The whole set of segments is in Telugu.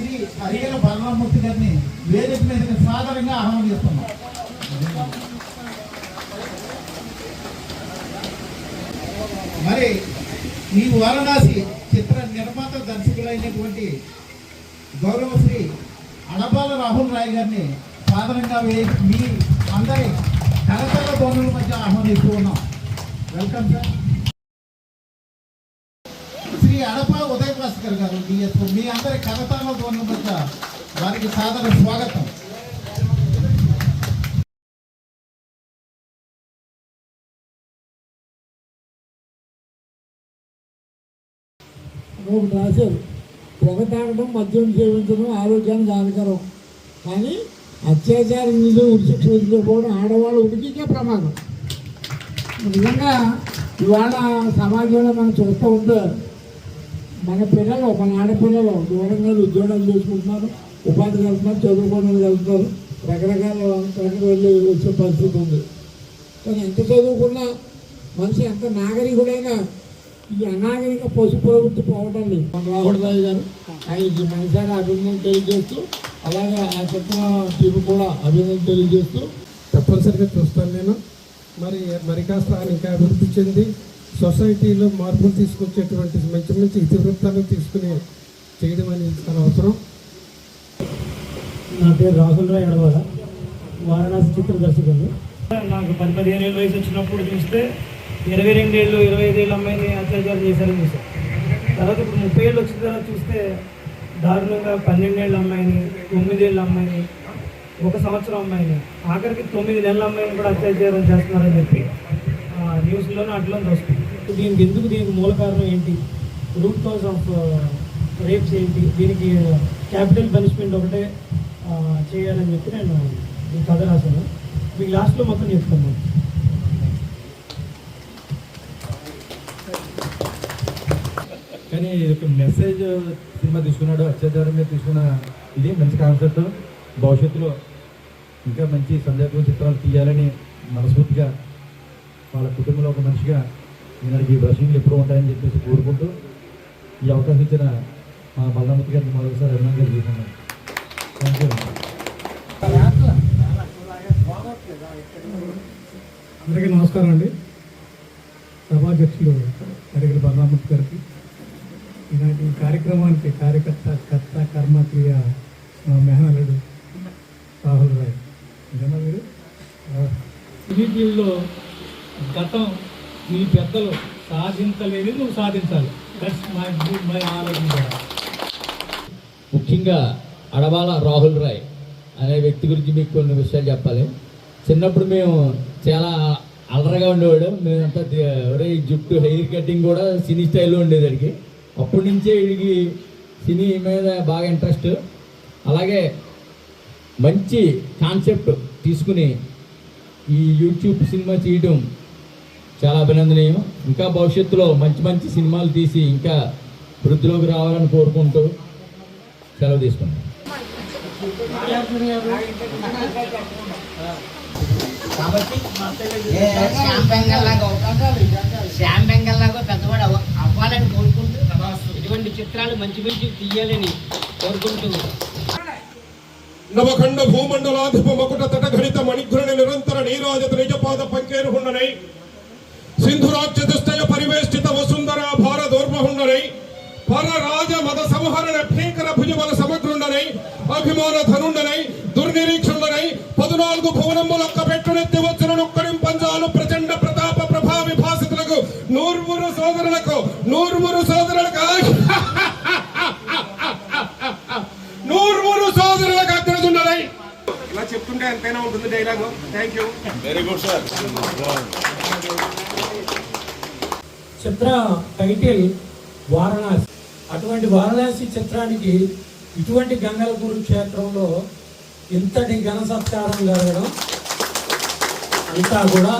శ్రీ హరిహర బలరామూర్తి గారిని వేదిక మీదకి సాదరంగా ఆహ్వానిస్తున్నాం మరి ఈ వారణాసి చిత్ర నిర్మాత దర్శకులైనటువంటి గౌరవశ్రీ అడబాల రాహుల్ రాయ్ గారిని సాధారణంగా మీ అందరి తరతర ధోరణుల మధ్య ఆహ్వానిస్తూ ఉన్నాం. వెల్కమ్ సార్ శ్రీ అడప ఉదయ భాస్కర్ గారు డిఎస్ఓ మీ అందరి కరతాల ధ్వనుల మధ్య వారికి సాదర స్వాగతం. ఒకటి రాశారు పొగ తాగడం మద్యం సేవించడం ఆరోగ్యానికి హానికరం. కానీ అత్యాచారం నిధులు ఉరిశిక్ష విధించకపోవడం ఆడవాళ్ళ ఉడికికే ప్రమాదం. నిజంగా ఇవాళ సమాజంలో మనం చూస్తూ ఉంటే మన పిల్లలు మన ఆడపిల్లలు దూరంగా ఉద్యోగాలు చేసుకుంటున్నారు ఉపాధి వెళ్తున్నారు చదువుకోవడానికి వెళ్తున్నారు రకరకాల చోట్లకి వెళ్ళి వచ్చే పరిస్థితి ఉంది. కానీ ఎంత చదువుకున్నా మనిషి ఎంత నాగరికుడైనా ఈ అనాగరిక పశు ప్రవృత్తి పోవడాన్ని మన రాహుల్ రావు గారు ఆయనకి మనసారి అభినందన తెలియజేస్తూ అలాగే ఆ చిత్ర టీం కూడా అభినందన తెలియజేస్తూ తప్పనిసరిగా చూస్తాను నేను. మరి మరి కాస్త ఇంకా అభివృద్ధి చెంది సొసైటీలో మార్పులు తీసుకొచ్చేటువంటి మంచి మంచి ఇతివృత్తాలు తీసుకుని చేయడం అనేది చాలా అవసరం. నా పేరు రాహుల్ రాయ్ అడవాల వారణాసి చిత్ర దర్శకుడు నాకు పది పదిహేను ఏళ్ళు వయసు వచ్చినప్పుడు చూస్తే ఇరవై రెండేళ్ళు ఇరవై ఐదేళ్ళ అమ్మాయిని అత్యాచారం చేశారని చూసాం తర్వాత ఇప్పుడు ముప్పై ఏళ్ళు వచ్చిన తర్వాత చూస్తే దారుణంగా పన్నెండేళ్ళ అమ్మాయిని తొమ్మిదేళ్ళ అమ్మాయిని ఒక సంవత్సరం అమ్మాయిని ఆఖరికి తొమ్మిది నెలల అమ్మాయిని కూడా అత్యాచారం చేస్తున్నారని చెప్పి ఆ, న్యూస్లోనే అట్లా వస్తుంది. దీనికి ఎందుకు దీనికి మూల కారణం ఏంటి? రూట్ కాజ్ ఆఫ్ రేప్స్ ఏంటి దీనికి uh, క్యాపిటల్ పనిష్మెంట్ ఒకటే చేయాలని చెప్పి నేను ఈ కథ రాశాను. మీకు లాస్ట్లో మొత్తం చెప్తాను కానీ ఒక మెసేజ్ సినిమా తీసుకున్నాడు అత్యాచారం మీద తీసుకున్న ఇది మంచి కాన్సెప్ట్ భవిష్యత్తులో ఇంకా మంచి సందర్భ చిత్రాలు తీయాలని మనస్ఫూర్తిగా వాళ్ళ కుటుంబంలో ఒక మనిషిగా ఈనాడికి ఈ బ్రషింగ్లు ఎప్పుడు ఉంటాయని చెప్పేసి కోరుకుంటూ ఈ అవకాశం ఇచ్చిన మా బలరామతి గారికి మరొకసారి అభినందన చేస్తున్నాను థ్యాంక్ యూ అందరికీ నమస్కారం అండి. సభాధ్యక్షులు అడిగిన బలరామతి గారికి. ఈనాటి ఈ కార్యక్రమానికి కార్యకర్త సాధించలేని నువ్వు సాధించాలి. దట్స్ మై మై ఆలోచన ముఖ్యంగా అడవాల రాహుల్ రాయ్ అనే వ్యక్తి గురించి మీకు కొన్ని విషయాలు చెప్పాలి. చిన్నప్పుడు మేము చాలా అలరగా ఉండేవాడు మేమంతా ఒరే జుట్టు హెయిర్ కటింగ్ కూడా సినీ స్టైల్లో ఉండేదానికి. అప్పటి నుంచే వీడికి సినీ మీద బాగా ఇంట్రెస్ట్. అలాగే మంచి కాన్సెప్ట్ తీసుకుని ఈ యూట్యూబ్ సినిమా చేయడం చాలా అభినందనీయం. ఇంకా భవిష్యత్తులో మంచి మంచి సినిమాలు తీసి ఇంకా వృద్ధిలోకి రావాలని కోరుకుంటూ సెలవు తీసుకున్నాను శ్యామ్ బెంగల్ లాగా పెద్దవాడు అవ్వాలని కోరుకుంటూ ఇటువంటి చిత్రాలు మంచి మంచి తీయాలని కోరుకుంటూ నవఖండ భూమండలాధిప మకుట తటఘడిత మణిఘ్రుని నిరంతర నీరాజత నిజపాద పంకేరు సింధురాజ్య దుస్తయ పరివేష్టిత వసుంధర భార దౌర్మహుండనై పర రాజ మద సంహరణ భీకర భుజబల సమగ్రుండనై అభిమాన ధనుండనై దుర్నిరీక్షుండనై పదునాలుగు భువనములొక్క పెట్టునెత్తి వచ్చిన నొక్కడిం పంజాలు ప్రచండ ప్రతాప ప్రభా విభాసితులకు నూర్మురు సోదరులకు నూర్మురు సోదరులకు నూర్మురు సోదరులకు అగ్రజుండనై ఇలా చెప్తుంటే ఎంతైనా ఉంటుంది డైలాగు. థ్యాంక్ యూ చిత్ర టైటిల్ వారణాసి. అటువంటి వారణాసి చిత్రానికి ఇటువంటి గంగలపూర్ క్షేత్రంలో ఇంతటి ఘన సత్కారం జరగడం అంతా కూడా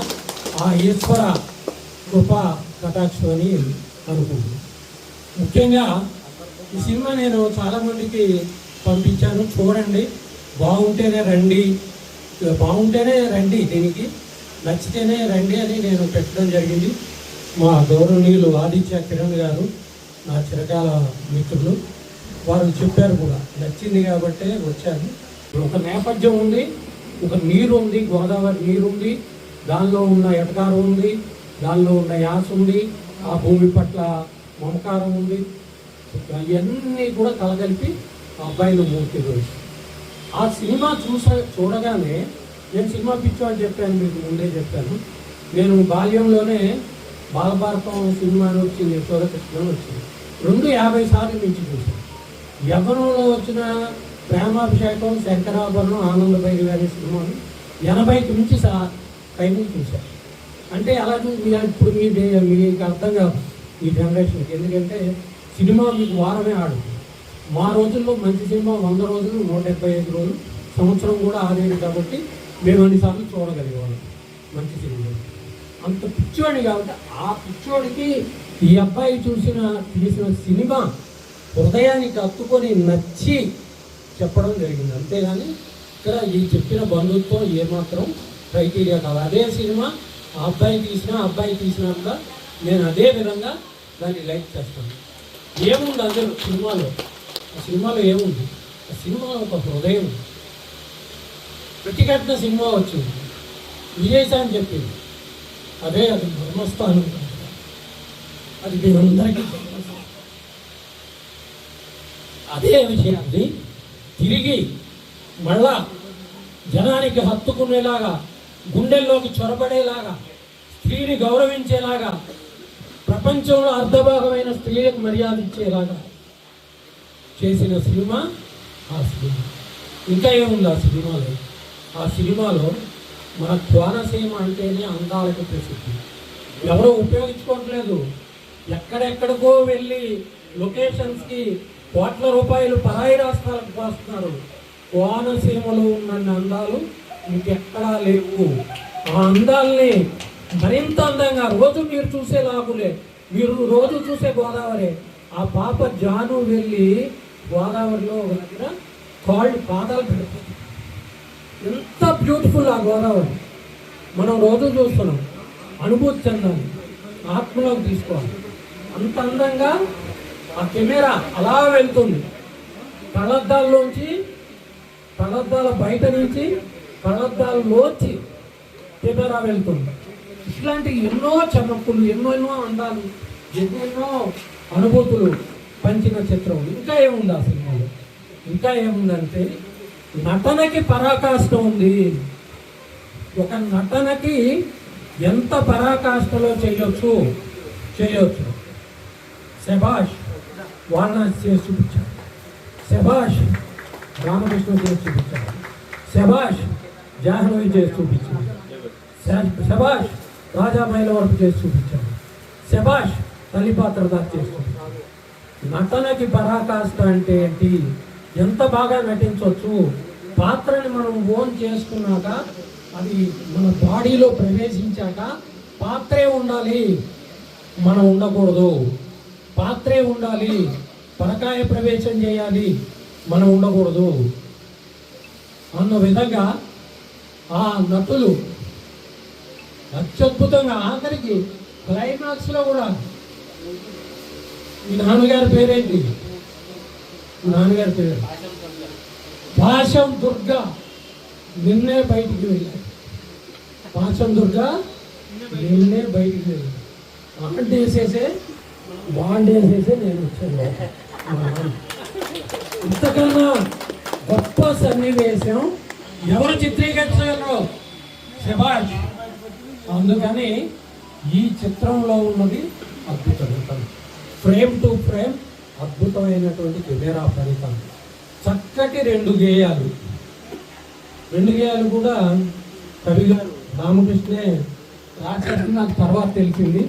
ఆ ఈశ్వర కృప కటాక్షం అని అనుకుంటున్నాను. ముఖ్యంగా ఈ సినిమా నేను చాలా మందికి పంపించాను. చూడండి బాగుంటేనే రండి బాగుంటేనే రండి దీనికి నచ్చితేనే రండి అని నేను పెట్టడం జరిగింది. మా గౌరవనీయులు ఆదిత్య కిరణ్ గారు నా చిరకాల మిత్రులు వారు చెప్పారు కూడా. నచ్చింది కాబట్టే వచ్చాను ఒక నేపథ్యం ఉంది ఒక నీరు ఉంది గోదావరి నీరు ఉంది దానిలో ఉన్న ఎటకారం ఉంది దానిలో ఉన్న యాస ఉంది ఆ భూమి పట్ల మమకారం ఉంది. ఇవన్నీ కూడా కలగలిపి ఆ అబ్బాయిలు మూర్తి రోజు. ఆ సినిమా చూస చూడగానే నేను సినిమా పిచ్చు అని చెప్పాను మీకు ముందే చెప్పాను. నేను బాల్యంలోనే బాలభారతం సినిమా వచ్చింది యశోదకృష్ణ వచ్చింది. రెండు యాభై సార్లు మించి చూశాను యవ్వనంలో వచ్చిన ప్రేమాభిషేకం శంకరాభరణం ఆనందభైరి గారి అనే సినిమాను ఎనభైకి మించి సా టైంని చూశాను అంటే అలాగే ఇప్పుడు మీ డే- మీకు అర్థం కాదు ఈ జనరేషన్కి. ఎందుకంటే సినిమా మీకు వారమే ఆడుతుంది మా రోజుల్లో మంచి సినిమా వంద రోజులు నూట డెబ్బై ఐదు రోజులు సంవత్సరం కూడా ఆడేది కాబట్టి మేము అన్నిసార్లు చూడగలిగేవాళ్ళం మంచి సినిమా. అంత పిచ్చోడి కాబట్టి ఆ పిచ్చోడికి ఈ అబ్బాయి చూసిన తీసిన సినిమా హృదయానికి హత్తుకొని నచ్చి చెప్పడం జరిగింది. అంతేగాని ఇక్కడ ఈ చెప్పిన బంధుత్వం ఏమాత్రం క్రైటీరియా కాదు. అదే సినిమా ఆ అబ్బాయి తీసిన అబ్బాయి తీసినా నేను అదే విధంగా దాన్ని లైక్ చేస్తాను. ఏముంది అందరూ సినిమాలో? ఆ సినిమాలో ఏముంది? ఆ సినిమాలో ఒక హృదయం. ఉంది. ప్రతిఘటన సినిమా వచ్చింది. విజయసా అని చెప్పింది. అదే అది బ్రహ్మస్థానం అది మీ అందరికీ అదే విషయాన్ని తిరిగి మళ్ళా జనానికి హత్తుకునేలాగా గుండెల్లోకి చొరబడేలాగా స్త్రీని గౌరవించేలాగా ప్రపంచంలో అర్ధభాగమైన స్త్రీలకు మర్యాద ఇచ్చేలాగా చేసిన సినిమా ఆ సినిమా. ఇంకా ఏముంది ఆ సినిమాలో? ఆ సినిమాలో మన కోనసీమ అంటేనే అందాలకు ప్రసిద్ధి. ఎవరో ఉపయోగించుకోవట్లేదు. ఎక్కడెక్కడికో వెళ్ళి లొకేషన్స్కి కోట్ల రూపాయలు పరాయి రాష్ట్రాలకు పోస్తున్నారు. కోనసీమలో ఉన్న అందాలు ఇంకెక్కడా లేవు. ఆ అందాల్ని మరింత అందంగా రోజు మీరు చూసే లాగులే మీరు రోజు చూసే గోదావరి. ఆ పాప జాను వెళ్ళి గోదావరిలో ఒక దగ్గర కాళ్ళు పాదాలు పెడుతుంది. ఎంత బ్యూటిఫుల్ ఆ గోదావరి. మనం రోజు చూస్తున్నాం. అనుభూతి చెందాలి. ఆత్మలోకి తీసుకోవాలి. అంత అందంగా ఆ కెమెరా అలా వెళ్తుంది. కళ్ళద్దాల్లోంచి కళ్ళద్దాల బయట నుంచి కళ్ళద్దాల్లోంచి కెమెరా వెళ్తుంది. ఇట్లాంటి ఎన్నో చమక్కులు ఎన్నో ఎన్నో అందాలు ఎన్నెన్నో అనుభూతులు పంచిన చిత్రం. ఇంకా ఏముంది ఆ సినిమాలో? ఇంకా ఏముందంటే నటనకి పరాకాష్ట ఉంది. ఒక నటనకి ఎంత పరాకాష్ఠలో చేయొచ్చు? చేయొచ్చు. శభాష్ వారణాసి చేసి చూపించాడు. శభాష్ రామకృష్ణ చేసి చూపించాడు. శభాష్ జాహ్నవి చేసి చూపించాడు. శభాష్ రాజా మైలవరపు చేసి చూపించాడు. శభాష్ తల్లిపాత్రదార్ చేసి చూపించాడు. నటనకి పరాకాష్ఠ అంటే ఏంటి? ఎంత బాగా నటించవచ్చు పాత్రని మనం ఓన్ చేసుకున్నాక అది మన బాడీలో ప్రవేశించాక పాత్రే ఉండాలి. మనం ఉండకూడదు. పాత్రే ఉండాలి. పరకాయ ప్రవేశం చేయాలి. మనం ఉండకూడదు. అన్న విధంగా ఆ నటులు అత్యద్భుతంగా ఆఖరికి క్లైమాక్స్లో కూడా మీ నాన్నగారి పేరేంటి? నాన్నగారి పేరు. పాశం దుర్గ. నిన్నే బయటికి వెళ్ళాడు పాశం దుర్గ నిన్నే బయటికి వెళ్ళాడు ఆంటేసేసే వేసేసే నేను వచ్చాను. ఇంతకన్నా గొప్ప సన్నివేశం ఎవరు చిత్రీకరించగలరు? శభాష్. అందుకని ఈ చిత్రంలో ఉన్నది అద్భుతం. ఫ్రేమ్ టు ఫ్రేమ్ అద్భుతమైనటువంటి కెమెరా ఫలితం చక్కటి రెండు గేయాలు. రెండు గేయాలు కూడా కవి గారు రామకృష్ణే రాశారని నాకు తర్వాత తెలిసింది.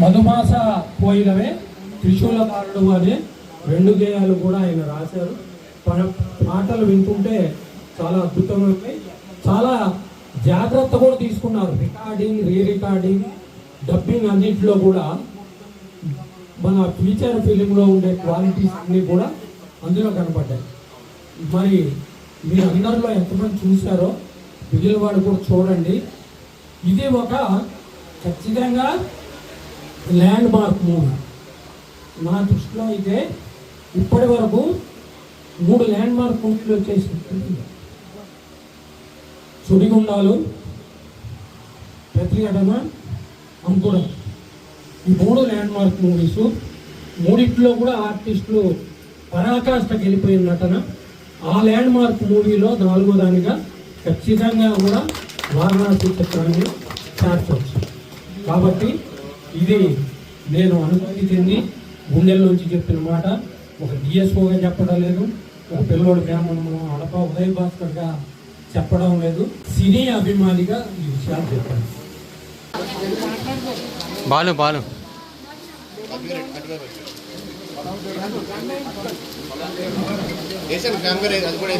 మధుమాస పోయినవే త్రిశూలకారుడు అనే రెండు గేయాలు కూడా ఆయన రాశారు. పాటలు వింటుంటే చాలా అద్భుతమైనవి చాలా జాగ్రత్త కూడా తీసుకున్నారు. రికార్డింగ్ రీ రికార్డింగ్ డబ్బింగ్ అన్నింటిలో కూడా మన ఫీచర్ ఫిలింలో ఉండే క్వాలిటీస్ అన్నీ కూడా అందులో కనపడ్డాయి. మరి మీరు అందరిలో ఎంతమంది చూశారో మిగిలిన కూడా చూడండి. ఇది ఒక ఖచ్చితంగా ల్యాండ్ మార్క్ మూవీ. నా దృష్టిలో అయితే ఇప్పటి వరకు మూడు ల్యాండ్ మార్క్ మూవీలు వచ్చేసి సుడిగుండాలు ప్రతిఘటన అంకురం. ఈ మూడు ల్యాండ్ మార్క్ మూవీస్ మూడిట్లో కూడా ఆర్టిస్టులు పరాకాష్ఠకి వెళ్ళిపోయిన నటన. ఆ ల్యాండ్ మార్క్ మూవీలో నాలుగో దానిగా ఖచ్చితంగా కూడా వారణాసి చిత్రాన్ని చేర్చవచ్చు కాబట్టి ఇది నేను అనుభూతి చెంది గుండెల్లోంచి చెప్పిన మాట. ఒక డిఎస్ఓగా చెప్పడం లేదు. ఒక పిల్లోడు గ్రామంలో అడప ఉదయ్ భాస్కర్గా చెప్పడం లేదు. సినీ అభిమానిగా ఈ విషయాలు చెప్పాను బాలు బాలు. అది కూడా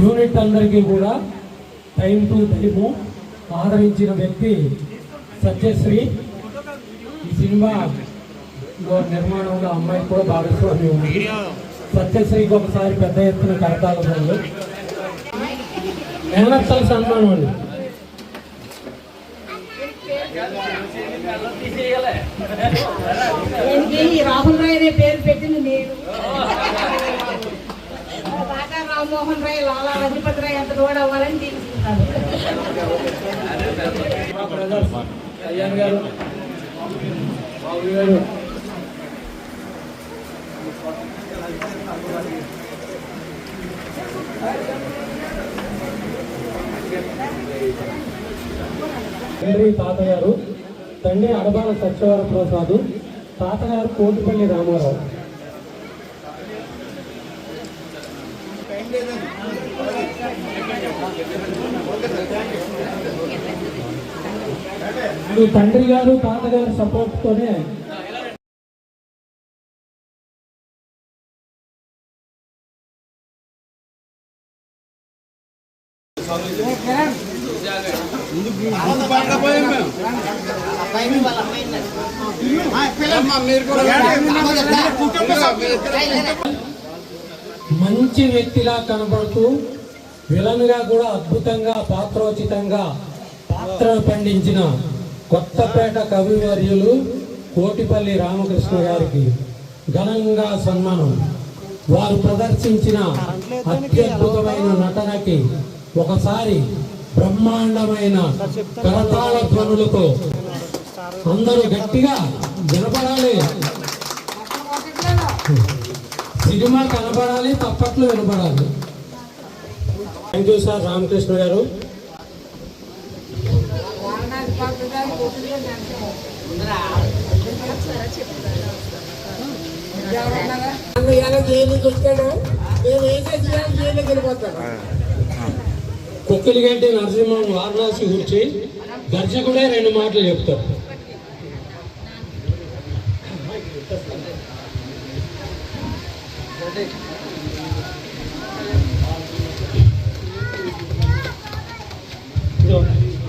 యూనిట్ అందరికీ కూడా టైం టు టైము ఆదరించిన వ్యక్తి సత్యశ్రీ. ఈ సినిమా నిర్మాణంలో అమ్మాయి కూడా భాగస్వామి ఉంది. సత్యశ్రీకి ఒకసారి పెద్ద ఎత్తున కరతాలు పనులు మేనత్తల సన్మానం అండి. దీనికి రాహుల్ రాయ్ అనే పేరు పెట్టింది నేను. బాగా రామ్మోహన్ రాయ్ లాలా రజపతి రాయ్ అంత రోడ్ అవ్వాలని తీసుకున్నాను బ్రదర్స్ కళ్యాణ్ గారు బాబు గారు తండ్రి తాతగారు తండ్రి అడబాల సత్యవర ప్రసాద్ తాతగారు కోటిపల్లి రామారావు. తండ్రి గారు తాతగారు సపోర్ట్తోనే తోనే అబ్బాయిని వాళ్ళ అమ్మాయిని మంచి వ్యక్తిలా కనబడుతూ విలన్గా కూడా అద్భుతంగా పాత్రోచితంగా పాత్ర పండించిన కొత్తపేట కవివర్యులు కోటిపల్లి రామకృష్ణ గారికి ఘనంగా సన్మానం. వారు ప్రదర్శించిన అత్యద్భుతమైన నటనకి ఒకసారి బ్రహ్మాండమైన కరతాళ ధ్వనులతో అందరూ గట్టిగా వినపడాలి. సినిమా కనపడాలి తప్పట్లు వినపడాలి. థ్యాంక్ యూ సార్ రామకృష్ణ గారు. కుక్కిలిగడ్డి నరసింహం వారణాసి గురించి దర్శకుడే రెండు మాటలు చెప్తారు.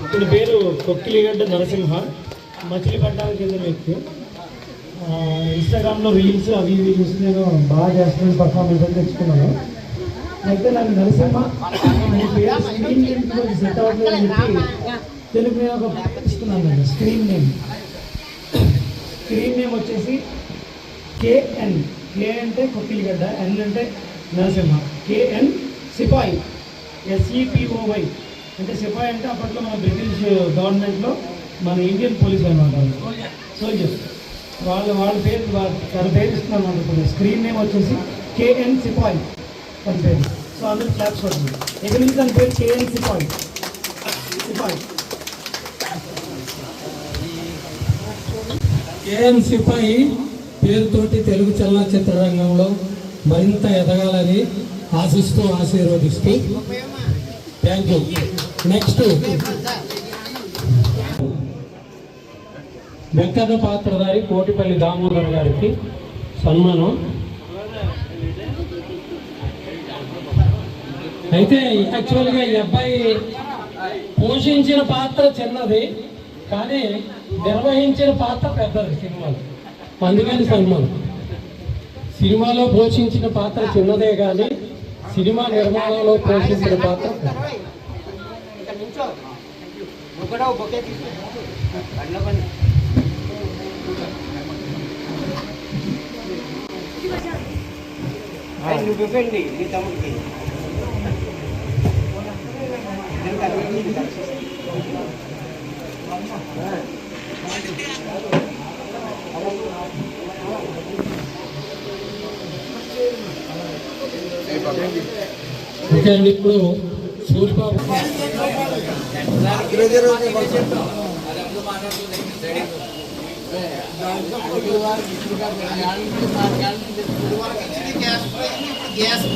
ఇతని పేరు కొక్కిలిగడ్డ నరసింహ. మచిలీపట్నానికి చెందిన వ్యక్తి. ఇన్స్టాగ్రామ్లో రీల్స్ అవి ఇవి చూసి నేను బాగా చేస్తున్నాను పర్ఫార్మెన్స్ అని తెచ్చుకున్నాను. అయితే నాకు నరసింహ అనే పేరు స్క్రీన్ నేమ్ సెట్ అవ్వట్లేదు అని చెప్పి తెలుగు నేను ఒక ఇస్తున్నాను నేను స్క్రీన్ నేమ్ స్క్రీన్ నేమ్ వచ్చేసి కేఎన్ కే అంటే కొక్కిలిగడ్డ ఎన్ అంటే నరసింహ. కేఎన్ సిపాయి. ఎస్ఈపిఓవై అంటే సిపాయి అంటే అప్పట్లో మన బ్రిటిష్ గవర్నమెంట్లో మన ఇండియన్ పోలీస్ అనమాట సోల్జర్స్ వాళ్ళ వాళ్ళ పేరు తన పేరు ఇస్తున్నారు అనమాట స్క్రీన్ నేమ్ వచ్చేసి కేఎన్ సిపాయి తన పేరు. సో అందరూ క్లాప్స్ పడుతుంది ఇక నుంచి తన పేరు? కేఎన్ సిపాయి. సిపాయి. కేఎన్ సిపాయి. పేరుతోటి తెలుగు చలనచిత్ర రంగంలో మరింత ఎదగాలని ఆశిస్తూ ఆశీర్వదిస్తూ. థ్యాంక్ యూ నెక్స్ట్ వెంకట పాత్రధారి కోటిపల్లి దామోదర్ గారికి సన్మానం. అయితే యాక్చువల్గా ఈ అబ్బాయి పోషించిన పాత్ర చిన్నది కానీ నిర్వహించిన పాత్ర పెద్దది సినిమాలో. అందుకని సల్మాన్ సినిమాలో పోషించిన పాత్ర చిన్నదే కానీ సినిమా నిర్మాణంలో పోషించిన పాత్ర పెద్దది. నువ్వు కూడా ఒక నీ తమ్ముడికి నేను కలిసి ఓకే అండి ఇప్పుడు సూర్యబాబు. గ్యాస్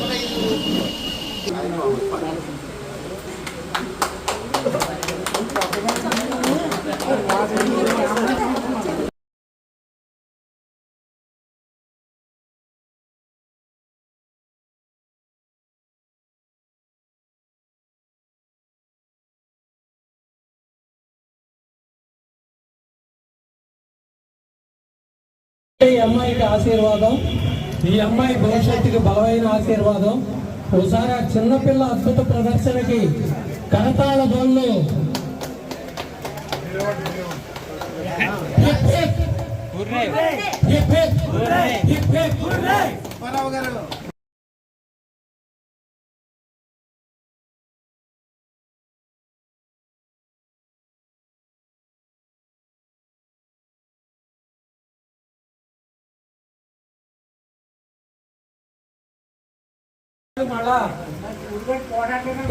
ఈ అమ్మాయికి ఆశీర్వాదం. ఈ అమ్మాయి భవిష్యత్తుకి బలమైన ఆశీర్వాదం. ఒకసారి ఆ చిన్నపిల్ల అద్భుత ప్రదర్శనకి కరతాళ. పరావు గారు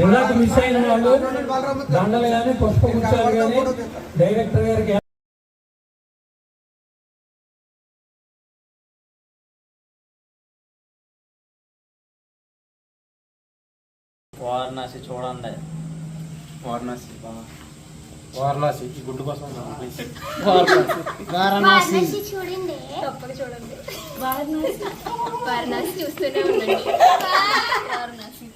ఇందాక మిస్ అయిన వాళ్ళు? దండలు కానీ పుష్పగుచ్చాలు కానీ డైరెక్టర్ గారికి వారణాసి చూడండి. వారణాసి వారణాసి ఈ గుడ్డు కోసం వారణాసి. చూడండి. తప్పక చూడండి. వారణాసి. వారణాసి చూస్తూనే ఉండండి. వారణాసి.